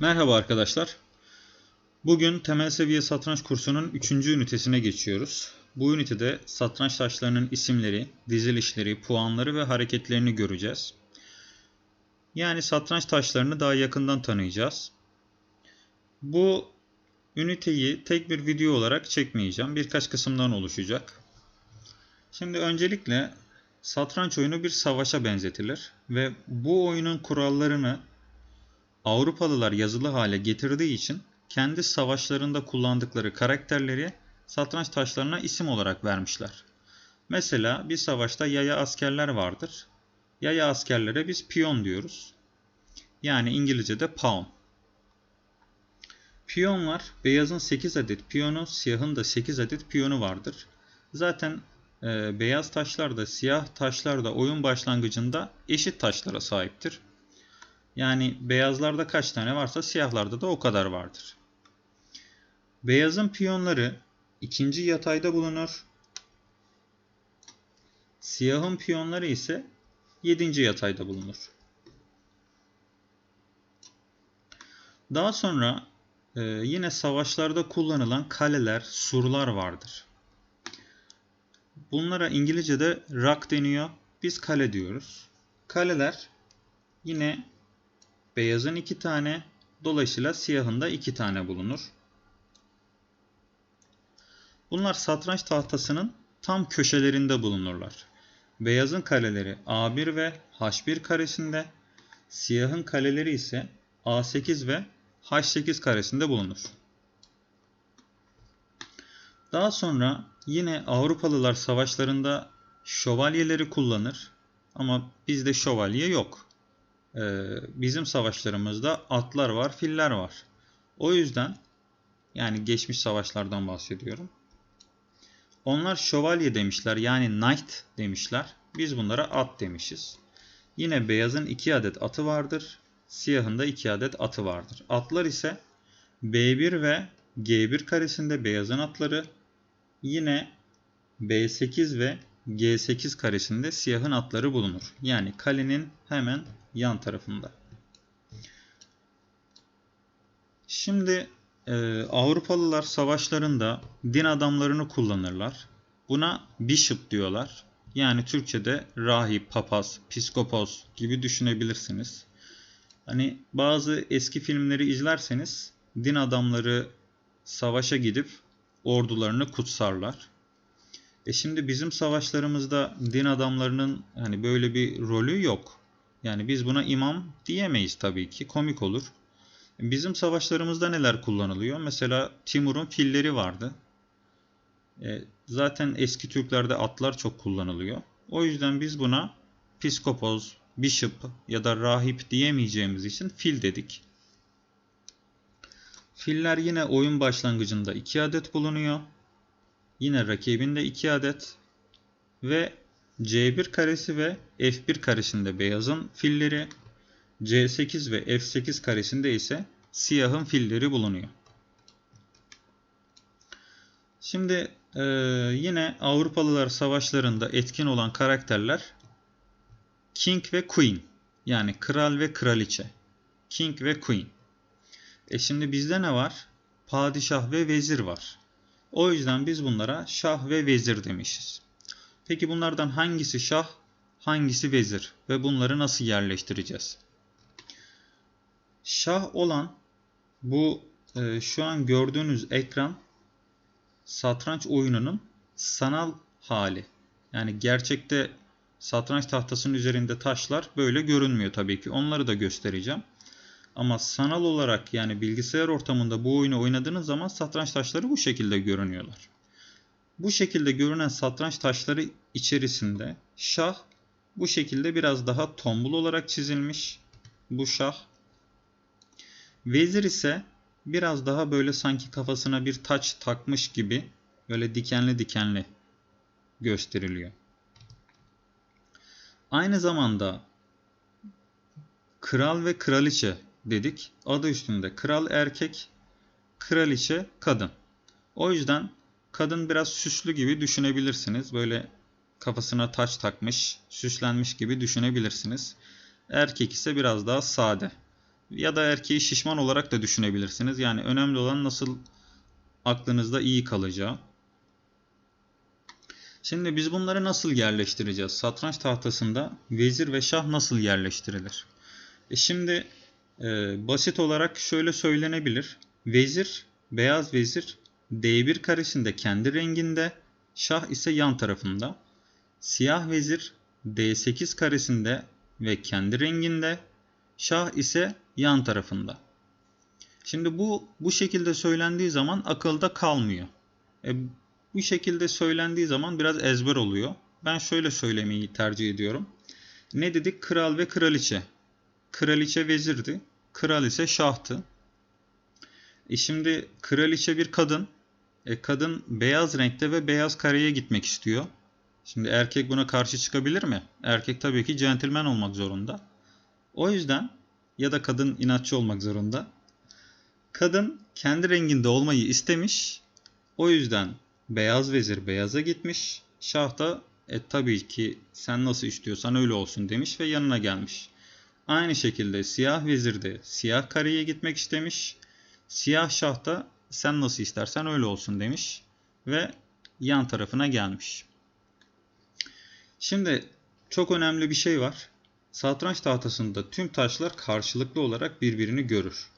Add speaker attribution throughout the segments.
Speaker 1: Merhaba arkadaşlar. Bugün temel seviye satranç kursunun 3. ünitesine geçiyoruz. Bu ünitede satranç taşlarının isimleri, dizilişleri, puanları ve hareketlerini göreceğiz. Yani satranç taşlarını daha yakından tanıyacağız. Bu üniteyi tek bir video olarak çekmeyeceğim. Birkaç kısımdan oluşacak. Şimdi öncelikle satranç oyunu bir savaşa benzetilir ve bu oyunun kurallarını Avrupalılar yazılı hale getirdiği için kendi savaşlarında kullandıkları karakterleri satranç taşlarına isim olarak vermişler. Mesela bir savaşta yaya askerler vardır. Yaya askerlere biz piyon diyoruz. Yani İngilizce'de pawn. Piyonlar beyazın 8 adet piyonu, siyahın da 8 adet piyonu vardır. Zaten e, beyaz taşlar da siyah taşlar da oyun başlangıcında eşit taşlara sahiptir. Yani beyazlarda kaç tane varsa siyahlarda da o kadar vardır. Beyazın piyonları ikinci yatayda bulunur. Siyahın piyonları ise yedinci yatayda bulunur. Daha sonra e, yine savaşlarda kullanılan kaleler, surlar vardır. Bunlara İngilizce'de rock deniyor. Biz kale diyoruz. Kaleler yine Beyazın iki tane, dolayısıyla siyahın da iki tane bulunur. Bunlar satranç tahtasının tam köşelerinde bulunurlar. Beyazın kaleleri A1 ve H1 karesinde, siyahın kaleleri ise A8 ve H8 karesinde bulunur. Daha sonra yine Avrupalılar savaşlarında şövalyeleri kullanır ama bizde şövalye yok. Ee, bizim savaşlarımızda atlar var, filler var. O yüzden yani geçmiş savaşlardan bahsediyorum. Onlar şövalye demişler yani knight demişler. Biz bunlara at demişiz. Yine beyazın 2 adet atı vardır. Siyahın da 2 adet atı vardır. Atlar ise B1 ve G1 karesinde beyazın atları. Yine B8 ve G8 karesinde siyahın atları bulunur. Yani kalenin hemen yan tarafında. Şimdi e, Avrupalılar savaşlarında din adamlarını kullanırlar. Buna bishop diyorlar. Yani Türkçe'de rahip, papaz, piskopos gibi düşünebilirsiniz. Hani bazı eski filmleri izlerseniz din adamları savaşa gidip ordularını kutsarlar. E şimdi bizim savaşlarımızda din adamlarının hani böyle bir rolü yok. Yani biz buna imam diyemeyiz tabii ki. Komik olur. Bizim savaşlarımızda neler kullanılıyor? Mesela Timur'un filleri vardı. E, zaten eski Türklerde atlar çok kullanılıyor. O yüzden biz buna piskopos, bishop ya da rahip diyemeyeceğimiz için fil dedik. Filler yine oyun başlangıcında 2 adet bulunuyor. Yine rakibinde 2 adet ve C1 karesi ve F1 karesinde beyazın filleri, C8 ve F8 karesinde ise siyahın filleri bulunuyor. Şimdi e, yine Avrupalılar savaşlarında etkin olan karakterler King ve Queen yani kral ve kraliçe. King ve Queen. E şimdi bizde ne var? Padişah ve vezir var. O yüzden biz bunlara şah ve vezir demişiz. Peki bunlardan hangisi şah, hangisi vezir ve bunları nasıl yerleştireceğiz? Şah olan bu e, şu an gördüğünüz ekran satranç oyununun sanal hali. Yani gerçekte satranç tahtasının üzerinde taşlar böyle görünmüyor tabii ki. Onları da göstereceğim. Ama sanal olarak yani bilgisayar ortamında bu oyunu oynadığınız zaman satranç taşları bu şekilde görünüyorlar. Bu şekilde görünen satranç taşları içerisinde şah bu şekilde biraz daha tombul olarak çizilmiş. Bu şah. Vezir ise biraz daha böyle sanki kafasına bir taç takmış gibi böyle dikenli dikenli gösteriliyor. Aynı zamanda kral ve kraliçe dedik. Adı üstünde kral erkek, kraliçe kadın. O yüzden kadın biraz süslü gibi düşünebilirsiniz. Böyle kafasına taç takmış, süslenmiş gibi düşünebilirsiniz. Erkek ise biraz daha sade. Ya da erkeği şişman olarak da düşünebilirsiniz. Yani önemli olan nasıl aklınızda iyi kalacağı. Şimdi biz bunları nasıl yerleştireceğiz? Satranç tahtasında vezir ve şah nasıl yerleştirilir? E şimdi basit olarak şöyle söylenebilir. Vezir, beyaz vezir D1 karesinde kendi renginde, şah ise yan tarafında. Siyah vezir D8 karesinde ve kendi renginde, şah ise yan tarafında. Şimdi bu bu şekilde söylendiği zaman akılda kalmıyor. E, bu şekilde söylendiği zaman biraz ezber oluyor. Ben şöyle söylemeyi tercih ediyorum. Ne dedik? Kral ve kraliçe. Kraliçe vezirdi. Kral ise şahtı. E şimdi kraliçe bir kadın. E kadın beyaz renkte ve beyaz kareye gitmek istiyor. Şimdi erkek buna karşı çıkabilir mi? Erkek tabii ki centilmen olmak zorunda. O yüzden ya da kadın inatçı olmak zorunda. Kadın kendi renginde olmayı istemiş. O yüzden beyaz vezir beyaza gitmiş. Şah da e tabii ki sen nasıl istiyorsan öyle olsun demiş ve yanına gelmiş. Aynı şekilde siyah vezir de siyah kareye gitmek istemiş. Siyah şah da sen nasıl istersen öyle olsun demiş ve yan tarafına gelmiş. Şimdi çok önemli bir şey var. Satranç tahtasında tüm taşlar karşılıklı olarak birbirini görür.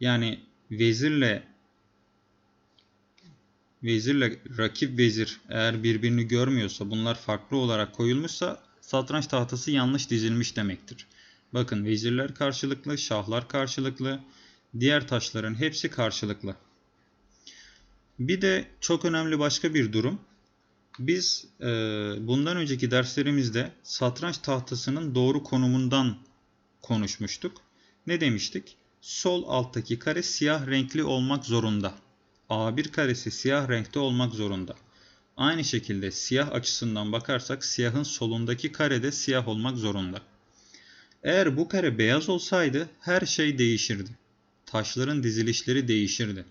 Speaker 1: Yani vezirle vezirle rakip vezir eğer birbirini görmüyorsa bunlar farklı olarak koyulmuşsa satranç tahtası yanlış dizilmiş demektir. Bakın vezirler karşılıklı, şahlar karşılıklı, diğer taşların hepsi karşılıklı. Bir de çok önemli başka bir durum. Biz e, bundan önceki derslerimizde satranç tahtasının doğru konumundan konuşmuştuk. Ne demiştik? Sol alttaki kare siyah renkli olmak zorunda. A1 karesi siyah renkte olmak zorunda. Aynı şekilde siyah açısından bakarsak siyahın solundaki kare de siyah olmak zorunda. Eğer bu kare beyaz olsaydı her şey değişirdi. Taşların dizilişleri değişirdi.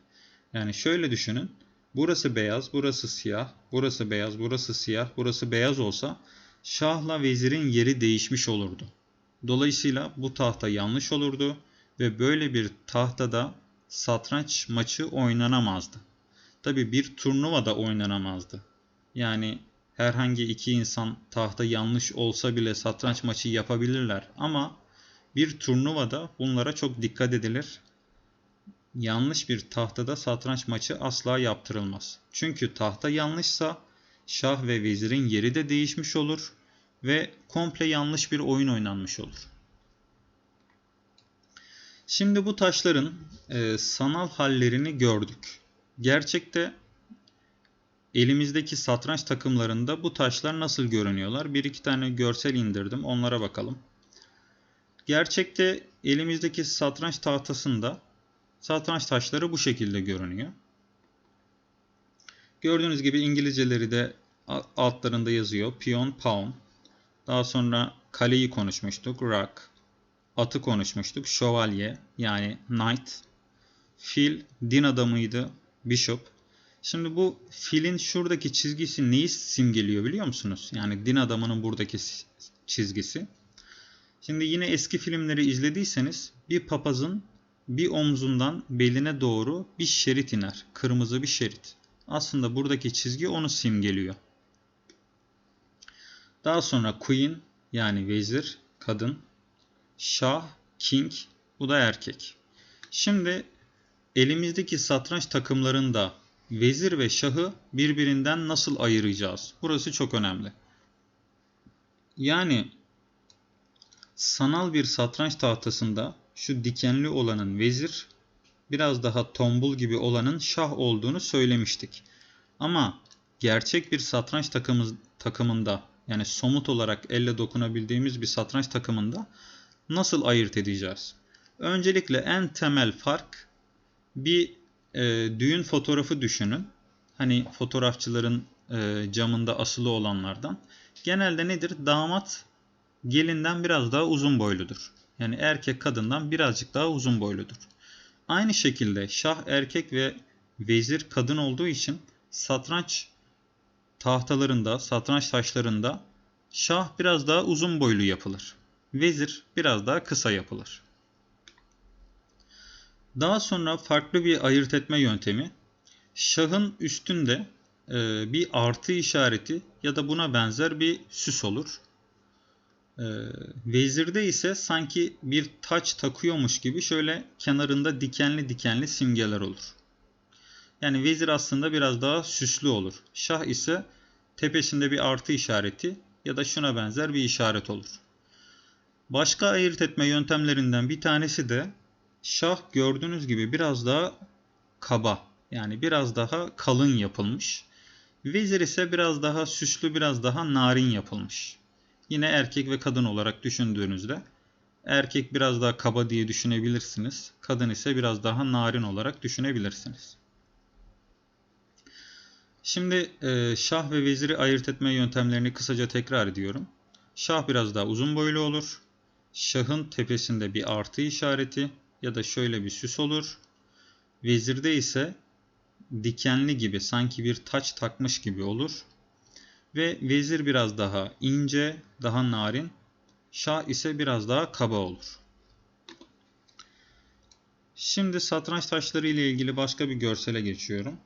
Speaker 1: Yani şöyle düşünün. Burası beyaz, burası siyah, burası beyaz, burası siyah, burası beyaz olsa şahla vezirin yeri değişmiş olurdu. Dolayısıyla bu tahta yanlış olurdu ve böyle bir tahtada satranç maçı oynanamazdı. Tabi bir turnuva da oynanamazdı. Yani herhangi iki insan tahta yanlış olsa bile satranç maçı yapabilirler ama bir turnuvada bunlara çok dikkat edilir. Yanlış bir tahtada satranç maçı asla yaptırılmaz. Çünkü tahta yanlışsa şah ve vezirin yeri de değişmiş olur ve komple yanlış bir oyun oynanmış olur. Şimdi bu taşların e, sanal hallerini gördük. Gerçekte elimizdeki satranç takımlarında bu taşlar nasıl görünüyorlar? Bir iki tane görsel indirdim. Onlara bakalım. Gerçekte elimizdeki satranç tahtasında satranç taşları bu şekilde görünüyor. Gördüğünüz gibi İngilizceleri de altlarında yazıyor. Piyon, pawn. Daha sonra kaleyi konuşmuştuk. Rook. Atı konuşmuştuk. Şövalye yani knight. Fil din adamıydı. Bishop. Şimdi bu filin şuradaki çizgisi neyi simgeliyor biliyor musunuz? Yani din adamının buradaki çizgisi. Şimdi yine eski filmleri izlediyseniz bir papazın bir omzundan beline doğru bir şerit iner. Kırmızı bir şerit. Aslında buradaki çizgi onu simgeliyor. Daha sonra queen yani vezir, kadın, şah, king bu da erkek. Şimdi elimizdeki satranç takımlarında vezir ve şahı birbirinden nasıl ayıracağız? Burası çok önemli. Yani sanal bir satranç tahtasında şu dikenli olanın vezir, biraz daha tombul gibi olanın şah olduğunu söylemiştik. Ama gerçek bir satranç takımı, takımında yani somut olarak elle dokunabildiğimiz bir satranç takımında nasıl ayırt edeceğiz? Öncelikle en temel fark bir e, düğün fotoğrafı düşünün. Hani fotoğrafçıların e, camında asılı olanlardan. Genelde nedir? Damat gelinden biraz daha uzun boyludur. Yani erkek kadından birazcık daha uzun boyludur. Aynı şekilde şah erkek ve vezir kadın olduğu için satranç tahtalarında, satranç taşlarında şah biraz daha uzun boylu yapılır. Vezir biraz daha kısa yapılır. Daha sonra farklı bir ayırt etme yöntemi. Şahın üstünde e, bir artı işareti ya da buna benzer bir süs olur. E, vezirde ise sanki bir taç takıyormuş gibi şöyle kenarında dikenli dikenli simgeler olur. Yani vezir aslında biraz daha süslü olur. Şah ise tepesinde bir artı işareti ya da şuna benzer bir işaret olur. Başka ayırt etme yöntemlerinden bir tanesi de şah gördüğünüz gibi biraz daha kaba yani biraz daha kalın yapılmış. Vezir ise biraz daha süslü biraz daha narin yapılmış. Yine erkek ve kadın olarak düşündüğünüzde erkek biraz daha kaba diye düşünebilirsiniz. Kadın ise biraz daha narin olarak düşünebilirsiniz. Şimdi e, şah ve veziri ayırt etme yöntemlerini kısaca tekrar ediyorum. Şah biraz daha uzun boylu olur. Şahın tepesinde bir artı işareti ya da şöyle bir süs olur. Vezirde ise dikenli gibi sanki bir taç takmış gibi olur. Ve vezir biraz daha ince, daha narin. Şah ise biraz daha kaba olur. Şimdi satranç taşları ile ilgili başka bir görsele geçiyorum.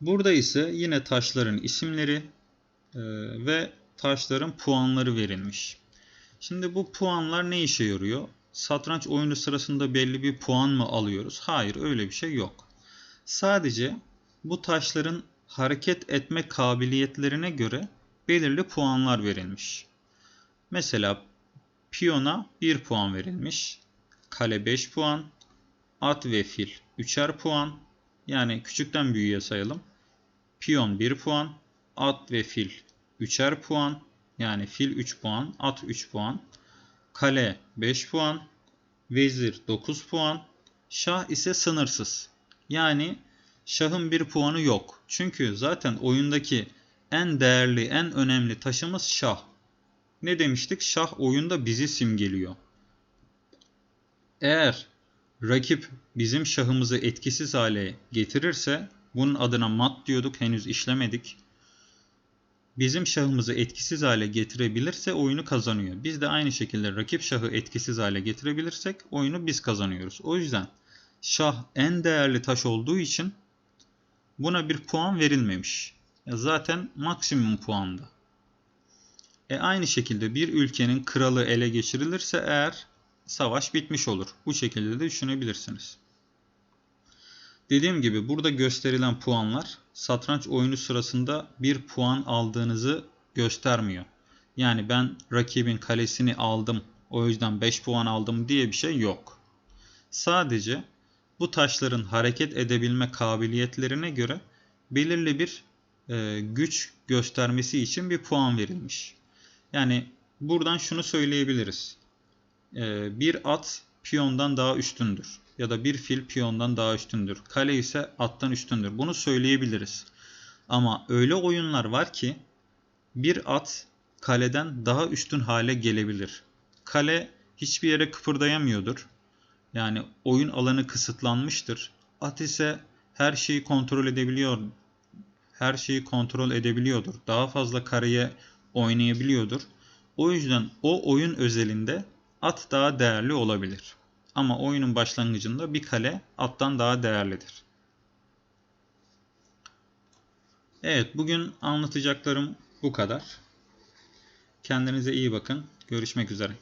Speaker 1: Burada ise yine taşların isimleri e, ve taşların puanları verilmiş. Şimdi bu puanlar ne işe yarıyor? Satranç oyunu sırasında belli bir puan mı alıyoruz? Hayır öyle bir şey yok. Sadece bu taşların hareket etme kabiliyetlerine göre belirli puanlar verilmiş. Mesela piyona 1 puan verilmiş. Kale 5 puan. At ve fil 3'er puan. Yani küçükten büyüğe sayalım. Piyon 1 puan. At ve fil 3'er puan. Yani fil 3 puan. At 3 puan. Kale 5 puan. Vezir 9 puan. Şah ise sınırsız. Yani şahın bir puanı yok. Çünkü zaten oyundaki en değerli, en önemli taşımız şah. Ne demiştik? Şah oyunda bizi simgeliyor. Eğer rakip bizim şahımızı etkisiz hale getirirse bunun adına mat diyorduk henüz işlemedik. Bizim şahımızı etkisiz hale getirebilirse oyunu kazanıyor. Biz de aynı şekilde rakip şahı etkisiz hale getirebilirsek oyunu biz kazanıyoruz. O yüzden şah en değerli taş olduğu için buna bir puan verilmemiş. Zaten maksimum puanda. E aynı şekilde bir ülkenin kralı ele geçirilirse eğer savaş bitmiş olur. Bu şekilde de düşünebilirsiniz. Dediğim gibi burada gösterilen puanlar satranç oyunu sırasında bir puan aldığınızı göstermiyor. Yani ben rakibin kalesini aldım o yüzden 5 puan aldım diye bir şey yok. Sadece bu taşların hareket edebilme kabiliyetlerine göre belirli bir e, güç göstermesi için bir puan verilmiş. Yani buradan şunu söyleyebiliriz. E, bir at piyondan daha üstündür. Ya da bir fil piyondan daha üstündür. Kale ise attan üstündür. Bunu söyleyebiliriz. Ama öyle oyunlar var ki bir at kaleden daha üstün hale gelebilir. Kale hiçbir yere kıpırdayamıyordur. Yani oyun alanı kısıtlanmıştır. At ise her şeyi kontrol edebiliyor. Her şeyi kontrol edebiliyordur. Daha fazla kareye oynayabiliyordur. O yüzden o oyun özelinde at daha değerli olabilir. Ama oyunun başlangıcında bir kale attan daha değerlidir. Evet bugün anlatacaklarım bu kadar. Kendinize iyi bakın. Görüşmek üzere.